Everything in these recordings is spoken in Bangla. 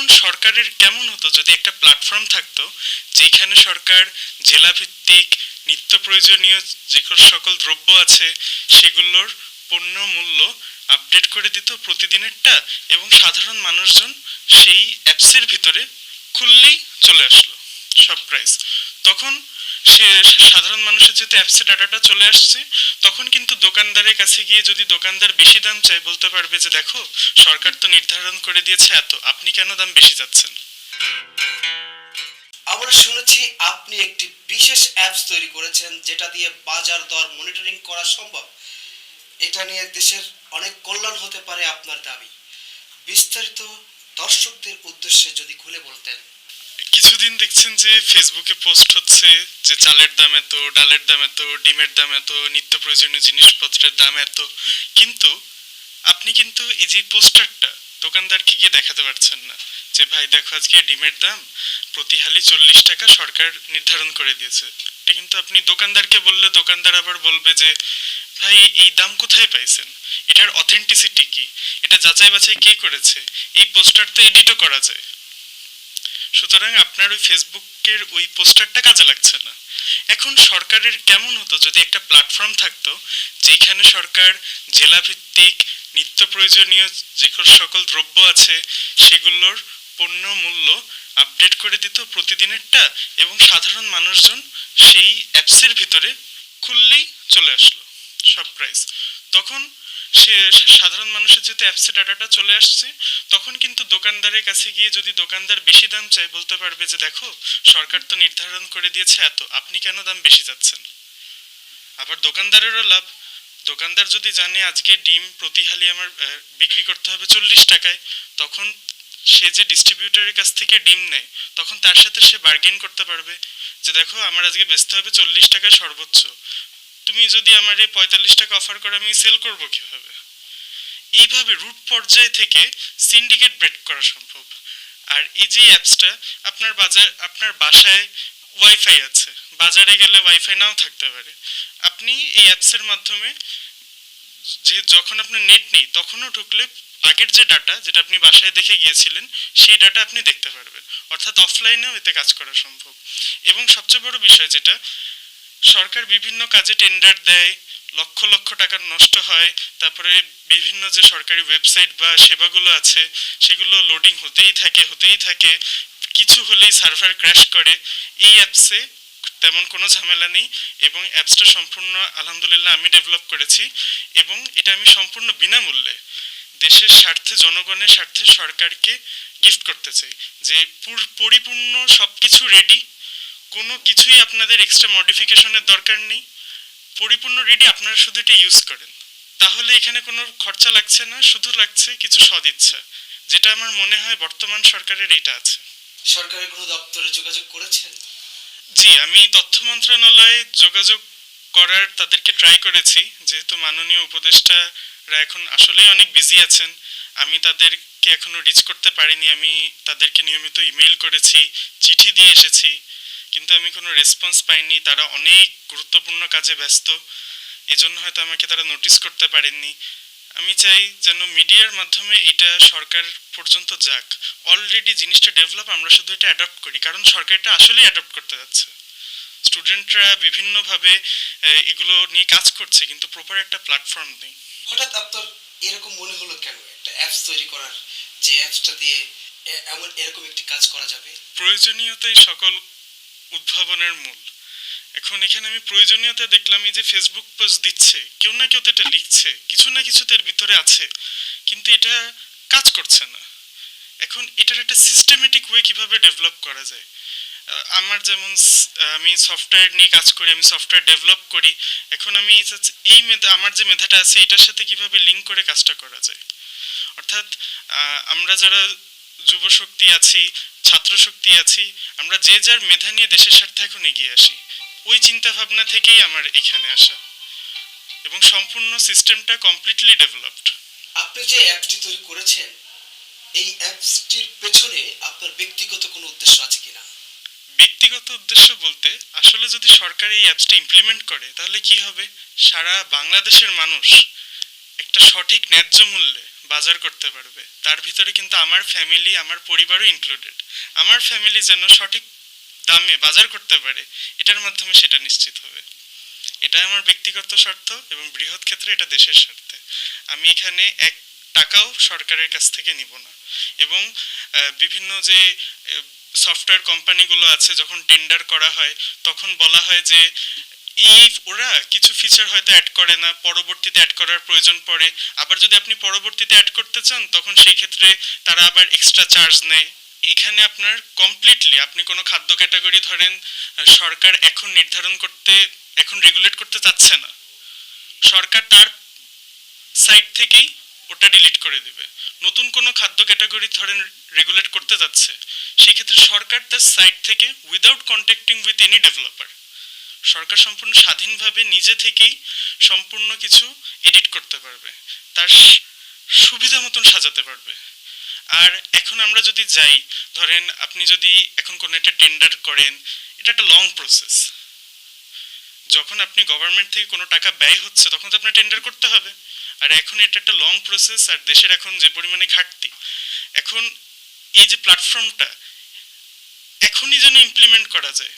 এখন সরকারের কেমন হতো? যদি একটা প্ল্যাটফর্ম থাকতো যেখানে সরকার জেলাভিত্তিক, নিত্য প্রয়োজনীয় যে সকল দ্রব্য আছে, সেগুলোর পণ্য, মূল্য আপডেট করে দিত প্রতিদিনেরটা এবং সাধারণ মানুষজন সেই অ্যাপসের ভিতরে খুললেই চলে আসলো, সব প্রাইস তখন সে সাধারণ মানুষের যেহেতু অ্যাপসে ডাটাটা চলে আসছে, তখন কিন্তু দোকানদারের কাছে গিয়ে যদি দোকানদার বেশি দাম চায়, বলতে পারবে যে, দেখো, সরকার তো নির্ধারণ করে দিয়েছে এত, আপনি কেন দাম বেশি চাচ্ছেন? আমরা শুনেছি আপনি একটি বিশেষ অ্যাপস তৈরি করেছেন, যেটা দিয়ে বাজার দর মনিটরিং করা সম্ভব। এটা নিয়ে দেশের অনেক কল্যাণ হতে পারে আপনার দাবি। বিস্তারিত দর্শকদের উদ্দেশ্যে যদি খুলে বলতেন। কিছুদিন দেখছেন যে ফেসবুকে পোস্ট হচ্ছে যে চালের দাম এত, ডালের দাম এত, ডিমের দাম এত, নিত্য প্রয়োজনীয় জিনিসপত্রের দাম এত। কিন্তু আপনি কিন্তু এই যে পোস্টারটা, দোকানদারকে গিয়ে দেখাতে পারছেন না। যে ভাই, দেখো আজকে ডিমের দাম প্রতি হালি চল্লিশ টাকা সরকার নির্ধারণ করে দিয়েছে। এটা কিন্তু আপনি দোকানদারকে বললে দোকানদার আবার বলবে যে, ভাই, এই দাম কোথায় পাইছেন? এটার অথেন্টিসিটি কি? এটা যাচাই বাছাই কে করেছে? এই পোস্টার তো এডিটও করা যায়। সুতরাং আপনার ওই ফেসবুকের ওই পোস্টারটা কাজে লাগছে না। এখন সরকারের কেমন হতো যদি একটা প্ল্যাটফর্ম থাকতো যেখানে সরকার জেলাভিত্তিক নিত্য প্রয়োজনীয় যে সকল দ্রব্য আছে, সেগুলোর পণ্য মূল্য আপডেট করে দিত প্রতিদিনেরটা এবং সাধারণ মানুষজন সেই অ্যাপসের ভিতরে খুললেই চলে আসলো সব প্রাইস তখন সে সাধারণ মানুষের যেহেতু অ্যাপসে ডাটাটা চলে আসছে, তখন কিন্তু দোকানদারের কাছে গিয়ে যদি দোকানদার বেশি দাম চায়, বলতে পারবে যে, দেখো, সরকার তো নির্ধারণ করে দিয়েছে এত, আপনি কেন দাম বেশি চাচ্ছেন? আবার দোকানদারেরও লাভ। দোকানদার যদি জানে আজকে ডিম প্রতি হালি আমার বিক্রি করতে হবে চল্লিশ টাকায়, তখন সে যে ডিস্ট্রিবিউটরের কাছ থেকে ডিম নেয়, তখন তার সাথে সে বার্গেন করতে পারবে যে, দেখো, আমার আজকে বেচতে হবে চল্লিশ টাকায় সর্বোচ্চ। তুমি যদি আমার এই পঁয়তাল্লিশ টাকা অফার করে আমি সেল করব কীভাবে? এইভাবে রুট পর্যায় থেকে সিন্ডিকেট ব্রেক করা সম্ভব। আর এই যে অ্যাপসটা আপনার বাজার, আপনার বাসায় ওয়াইফাই আছে। বাজারে গেলে ওয়াইফাই নাও থাকতে পারে। আপনি এই অ্যাপসের মাধ্যমে যে যখন আপনার নেট নেই, তখনও ঢুকলে আগের যে ডাটা যেটা আপনি বাসায় দেখে গিয়েছিলেন, সেই ডাটা আপনি দেখতে পারবেন। অর্থাৎ অফলাইনেও এতে কাজ করা সম্ভব। এবং সবচেয়ে বড় বিষয় যেটা সরকার বিভিন্ন কাজে টেন্ডার দেয়, লক্ষ লক্ষ টাকা নষ্ট হয়, তারপরে বিভিন্ন যে সরকারি ওয়েবসাইট বা সেবাগুলো আছে, সেগুলো লোডিং হতেই থাকে হতেই থাকে। কিছু হলেই সার্ভার ক্র্যাশ করে। এই অ্যাপসে তেমন কোনো ঝামেলা নেই এবং অ্যাপসটা সম্পূর্ণ, আলহামদুলিল্লাহ আমি ডেভেলপ করেছি এবং এটা আমি সম্পূর্ণ বিনামূল্যে দেশের স্বার্থে, জনগণের স্বার্থে সরকারকে গিফট করতে চাই যে পরিপূর্ণ সব কিছু রেডি কোনো কিছুই আপনাদের এক্সট্রা মডিফিকেশনের দরকার নেই। পরিপূর্ণ রেডি আপনারা শুধু এটা ইউজ করেন। তাহলে এখানে কোনো খরচা লাগছে না শুধু লাগছে কিছু সদিচ্ছা যেটা আমার মনে হয় বর্তমান সরকারের এটা আছে। সরকারের কোনো দপ্তরে যোগাযোগ করেছেন? জি আমি তথ্য মন্ত্রণালয়ে যোগাযোগ করার তাদেরকে ট্রাই করেছি যেহেতু মাননীয় উপদেষ্টারা এখন আসলেই অনেক বিজি আছেন। আমি তাদেরকে এখনও রিচ করতে পারিনি আমি তাদেরকে নিয়মিত ইমেল করেছি চিঠি দিয়ে এসেছি। কিন্তু আমি কোনো রেসপন্স পাইনি তারা অনেক গুরুত্বপূর্ণ কাজে ব্যস্ত। এজন্য হয়তো আমাকে তারা নোটিস করতে পারেননি। আমি চাই যেন মিডিয়ার মাধ্যমে এটা সরকার পর্যন্ত যাক। অলরেডি জিনিসটা ডেভেলপ আমরা শুধু এটা অ্যাডপ্ট করি কারণ সরকার এটা আসলেই অ্যাডপ্ট করতে যাচ্ছে। স্টুডেন্টরা বিভিন্নভাবে এগুলো নিয়ে কাজ করছে কিন্তু প্রপার একটা প্ল্যাটফর্ম নেই। হঠাৎ আপনার এরকম মনে হলো কেন? একটা অ্যাপস তৈরি করার যে অ্যাপসটা দিয়ে এমন এরকম একটি কাজ করা যাবে? প্রয়োজনীয়তাই সকল উদ্ভাবনের মূল। এখন এখানে আমি প্রয়োজনীয়তা দেখলাম, এই যে ফেসবুক পোস্ট দিচ্ছে, কেউ না কেউ তো এটা লিখছে, কিছু না কিছু তো এর ভিতরে আছে, কিন্তু এটা কাজ করছে না। এখন এটার একটা সিস্টেমেটিক ওয়ে কীভাবে ডেভেলপ করা যায়? আমার যেমন আমি সফটওয়্যার নিয়ে কাজ করি, আমি সফটওয়্যার ডেভেলপ করি, এখন আমি এই মেধা, আমার যে মেধাটা আছে, এটার সাথে কীভাবে লিঙ্ক করে কাজটা করা যায়? অর্থাৎ আমরা যারা যুব শক্তি আছি ছাত্র শক্তি আছি আমরা যে যার মেধা নিয়ে দেশের স্বার্থে এখন এগিয়ে আসি ওই চিন্তা ভাবনা থেকেই আমার এখানে আসা। এবং সম্পূর্ণ সিস্টেমটা কমপ্লিটলি ডেভেলপড আপনি যে অ্যাপটি তৈরি করেছেন এই অ্যাপসটির পেছনে আপনার ব্যক্তিগত কোনো উদ্দেশ্য আছে কিনা? ব্যক্তিগত উদ্দেশ্য বলতে আসলে যদি সরকার এই অ্যাপসটা ইমপ্লিমেন্ট করে তাহলে কি হবে? সারা বাংলাদেশের মানুষ একটা সঠিক ন্যায্য মূল্যে বাজার করতে পারবে। তার ভিতরে কিন্তু আমার ফ্যামিলি আমার পরিবারও ইনক্লুডেড আমার ফ্যামিলি যেন সঠিক দামে বাজার করতে পারে, এটার মাধ্যমে সেটা নিশ্চিত হবে। এটা আমার ব্যক্তিগত স্বার্থ এবং বৃহৎ ক্ষেত্রে এটা দেশের স্বার্থে। আমি এখানে এক টাকাও সরকারের কাছ থেকে নিব না। এবং বিভিন্ন যে সফটওয়্যার কোম্পানিগুলো আছে, যখন টেন্ডার করা হয়, তখন বলা হয় যে এই ওরা কিছু ফিচার হয়তো অ্যাড করে না, পরবর্তীতে অ্যাড করার প্রয়োজন পড়ে। আবার যদি আপনি পরবর্তীতে অ্যাড করতে চান, তখন সেই ক্ষেত্রে তারা আবার এক্সট্রা চার্জ নেয়। এখানে আপনার কমপ্লিটলি আপনি কোনো খাদ্য ক্যাটাগরি ধরেন সরকার এখন নির্ধারণ করতে, এখন রেগুলেট করতে চাচ্ছে না। সরকার তার সাইট থেকেই ওটা ডিলিট করে দিবে। নতুন কোনো খাদ্য ক্যাটাগরি ধরেন রেগুলেট করতে যাচ্ছে, সেই ক্ষেত্রে সরকার তার সাইট থেকে without contacting with any developer সরকার সম্পূর্ণ স্বাধীনভাবে নিজে থেকেই সম্পূর্ণ কিছু এডিট করতে পারবে। তার সুবিধা মতন সাজাতে পারবে। আর এখন আমরা যদি যাই, ধরেন আপনি যদি এখন কোনো একটা টেন্ডার করেন, এটা একটা লং প্রসেস যখন আপনি গভর্নমেন্ট থেকে কোনো টাকা ব্যয় হচ্ছে, তখন তো আপনার টেন্ডার করতে হবে। আর এখন এটা একটা লং প্রসেস আর দেশের এখন যে পরিমাণে ঘাটতি, এখন এই যে প্ল্যাটফর্মটা এখনই যেন ইমপ্লিমেন্ট করা যায়।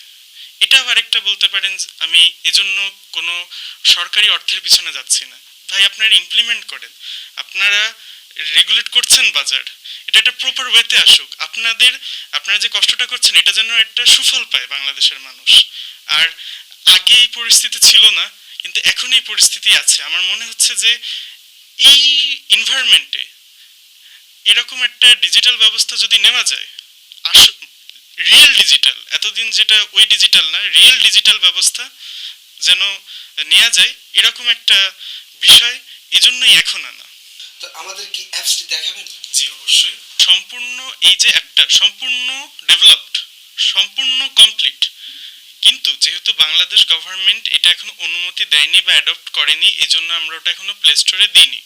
এটা আবার একটা বলতে পারেন আমি এজন্য কোনো সরকারি অর্থের পিছনে যাচ্ছি না। ভাই, আপনারা ইমপ্লিমেন্ট করেন। আপনারা রেগুলেট করছেন বাজার। এটা একটা প্রপার ওয়েতে আসুক। আপনাদের, আপনারা যে কষ্টটা করছেন, এটা যেন একটা সুফল পায় বাংলাদেশের মানুষ। আর আগে এই পরিস্থিতি ছিল না, কিন্তু এখন এই পরিস্থিতি আছে। আমার মনে হচ্ছে যে এই এনভায়রনমেন্টে এরকম একটা ডিজিটাল ব্যবস্থা যদি নেওয়া যায়, আস রিয়েল ডিজিটাল এতদিন যেটা ওই ডিজিটাল না রিয়েল ডিজিটাল ব্যবস্থা যেন নেওয়া যায় এরকম একটা বিষয় এজন্যই এখন আনা। তো আমাদের কি অ্যাপসটি দেখাবেন? জি অবশ্যই। সম্পূর্ণ এই যে অ্যাপটা সম্পূর্ণ ডেভেলপড সম্পূর্ণ কমপ্লিট কিন্তু যেহেতু বাংলাদেশ গভর্নমেন্ট এটা এখনও অনুমতি দেয়নি বা অ্যাডপ্ট করেনি এজন্য আমরা ওটা এখনও প্লে স্টোরে দিইনি।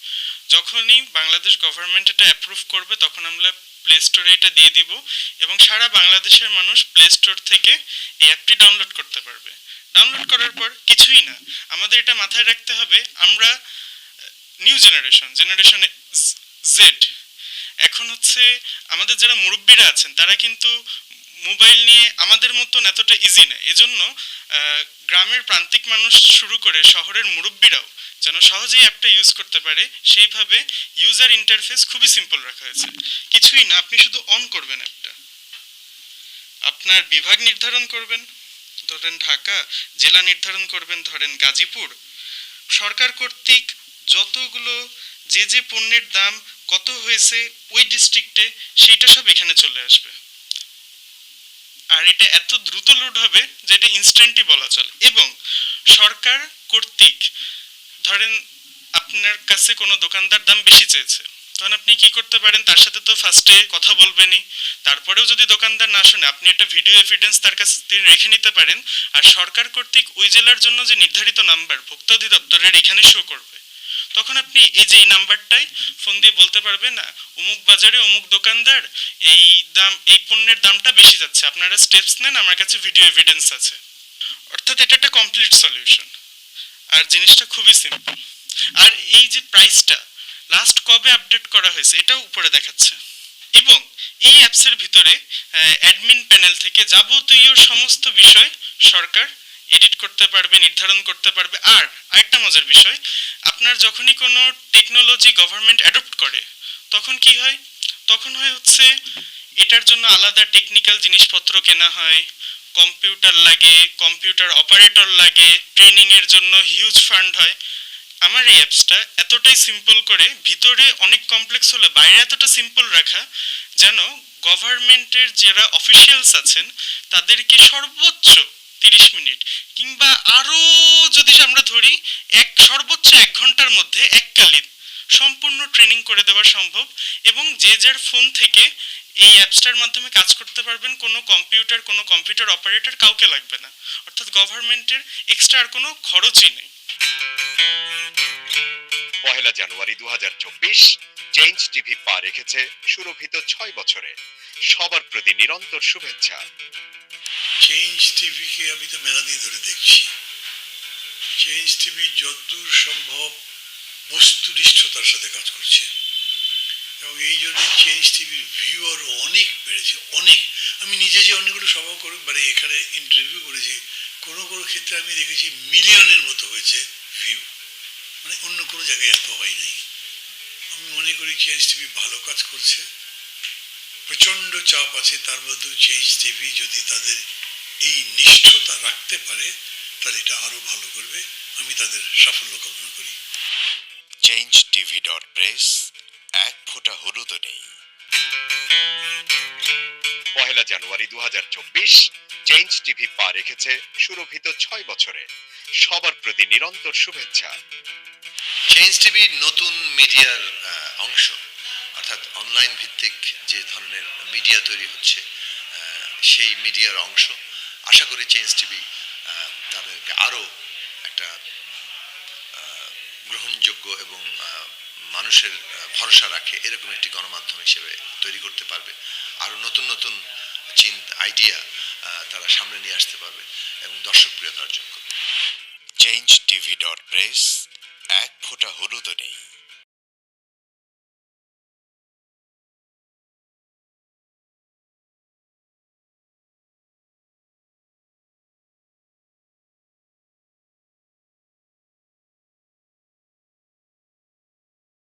যখনই বাংলাদেশ গভর্নমেন্ট এটা অ্যাপ্রুভ করবে তখন আমরা প্লে স্টোরে এটা দিয়ে দিব এবং সারা বাংলাদেশের মানুষ প্লে স্টোর থেকে এই অ্যাপটি ডাউনলোড করতে পারবে। ডাউনলোড করার পর কিছুই না। আমাদের এটা মাথায় রাখতে হবে, আমরা নিউ জেনারেশন জেনারেশন জেড এখন হচ্ছে আমাদের যারা মুরব্বীরা আছেন, তারা কিন্তু মোবাইল নিয়ে আমাদের মতন এতটা ইজি না। এজন্য গ্রামের প্রান্তিক মানুষ শুরু করে শহরের মুরব্বীরাও যেন সহজেই অ্যাপটা ইউজ করতে পারে, সেইভাবে ইউজার ইন্টারফেস খুবই সিম্পল রাখা হয়েছে। কিছুই না, আপনি শুধু অন করবেন অ্যাপটা আপনার বিভাগ নির্ধারণ করবেন, ধরেন ঢাকা, জেলা নির্ধারণ করবেন, ধরেন গাজীপুর। সরকার কর্তৃক যতগুলো যে যে পণ্যের দাম, কত হয়েছে ওই ডিস্ট্রিক্টে সেইটা সব এখানে চলে আসবে। আর এটা এত দ্রুত লোড হবে যে এটা ইনস্ট্যান্টই বলা চলে। এবং সরকার কর্তৃক ধরেন আপনার কাছে কোনো দোকানদার দাম বেশি চেয়েছে, তখন আপনি কি করতে পারেন? তার সাথে তো ফার্স্টে কথা বলবেনই। তারপরেও যদি দোকানদার না শুনে, আপনি একটা ভিডিও এভিডেন্স তার কাছে তিনি রেখে নিতে পারেন। আর সরকার কর্তৃক ওই জেলার জন্য যে নির্ধারিত নাম্বার ভোক্তা অধিদপ্তরের এখানে শো করবে। তখন আপনি এই যে এই নাম্বারটাই ফোন দিয়ে বলতে পারবেন, না, অমুক বাজারে অমুক দোকানদার, এই দাম, এই পণ্যের দামটা বেশি যাচ্ছে। আপনারা স্টেপস নেন, আমার কাছে ভিডিও এভিডেন্স আছে। অর্থাৎ এটা একটা কমপ্লিট সলিউশন আর জিনিসটা খুবই সিম্পল আর এই যে প্রাইসটা লাস্ট কবে আপডেট করা হয়েছে, এটাও উপরে দেখাচ্ছে। এবং এই অ্যাপসের ভিতরে অ্যাডমিন প্যানেল থেকে যাবতীয় সমস্ত বিষয় সরকার এডিট করতে পারবে, নির্ধারণ করতে পারবে। আর আরেকটা মজার বিষয়, আপনার যখনই কোনো টেকনোলজি গভর্নমেন্ট অ্যাডপ্ট করে, তখন কি হয়? তখন হয় হচ্ছে, এটার জন্য আলাদা টেকনিক্যাল জিনিসপত্র কেনা হয় কম্পিউটার লাগে, কম্পিউটার অপারেটর লাগে ট্রেনিং এর জন্য হিউজ ফান্ড হয়। আমার এই অ্যাপসটা এতটাই সিম্পল করে, ভিতরে অনেক কমপ্লেক্স হলে বাইরে এতটা সিম্পল রাখা যেন গভর্নমেন্টের যারা অফিসিয়ালস আছেন, তাদেরকে সর্বোচ্চ তিরিশ মিনিট কিংবা আরও যদি আমরা ধরি, এক, সর্বোচ্চ এক ঘণ্টার মধ্যে এককালীন সম্পূর্ণ ট্রেনিং করে দেওয়া সম্ভব এবং যে যার ফোন থেকে এই অ্যাপসটার মাধ্যমে কাজ করতে পারবেন। কোনো কম্পিউটার কোনো কম্পিউটার অপারেটর কাউকে লাগবে না। অর্থাৎ গভর্নমেন্টের এক্সট্রা আর কোনো খরচই নেই। পহেলা জানুয়ারি দু চেঞ্জ টিভি পা রেখেছে সুরভিত ছয় বছরে। সবার প্রতি নিরন্তর শুভেচ্ছা। চেঞ্জ টিভিকে আমি তো মেলা দিয়ে ধরে দেখছি। চেঞ্জ টিভি যতদূর সম্ভব বস্তুনিষ্ঠতার সাথে কাজ করছে। এবং এই জন্য চেঞ্জ টিভির ভিউ আরও অনেক বেড়েছে, অনেক। আমি নিজে যে অনেকগুলো সভা করে মানে এখানে ইন্টারভিউ করেছি, কোনো কোনো ক্ষেত্রে আমি দেখেছি মিলিয়নের মতো হয়েছে ভিউ মানে অন্য কোনো জায়গায় এত হয় নাই। আমি মনে করি চেঞ্জ টিভি ভালো কাজ করছে। প্রচণ্ড চাপ আছে, তার মধ্যেও চেঞ্জ টিভি যদি তাদের এই নিষ্ঠতা রাখতে পারে, তাহলে এটা আরও ভালো করবে। আমি তাদের সাফল্য কামনা করি। চেঞ্জ টিভি ডট প্রেস এক ফোঁটা হলুদও নেই। পহেলা জানুয়ারি দু চেঞ্জ টিভি পা রেখেছে সুরভিত ছয় বছরে। সবার প্রতি নিরন্তর শুভেচ্ছা। চেঞ্জ টিভি নতুন মিডিয়ার অংশ, অর্থাৎ অনলাইন ভিত্তিক যে ধরনের মিডিয়া তৈরি হচ্ছে সেই মিডিয়ার অংশ। আশা করি চেঞ্জ টিভি তাদেরকে আরও একটা গ্রহণযোগ্য এবং মানুষের ভরসা রাখে, এরকম একটি গণমাধ্যম হিসেবে তৈরি করতে পারবে। আরও নতুন নতুন চিন্তা আইডিয়া তারা সামনে নিয়ে আসতে পারবে এবং দর্শকপ্রিয়তা অর্জন করবে। চেঞ্জ টিভি ডট প্রেস এক ফোঁটা হলুদও নেই।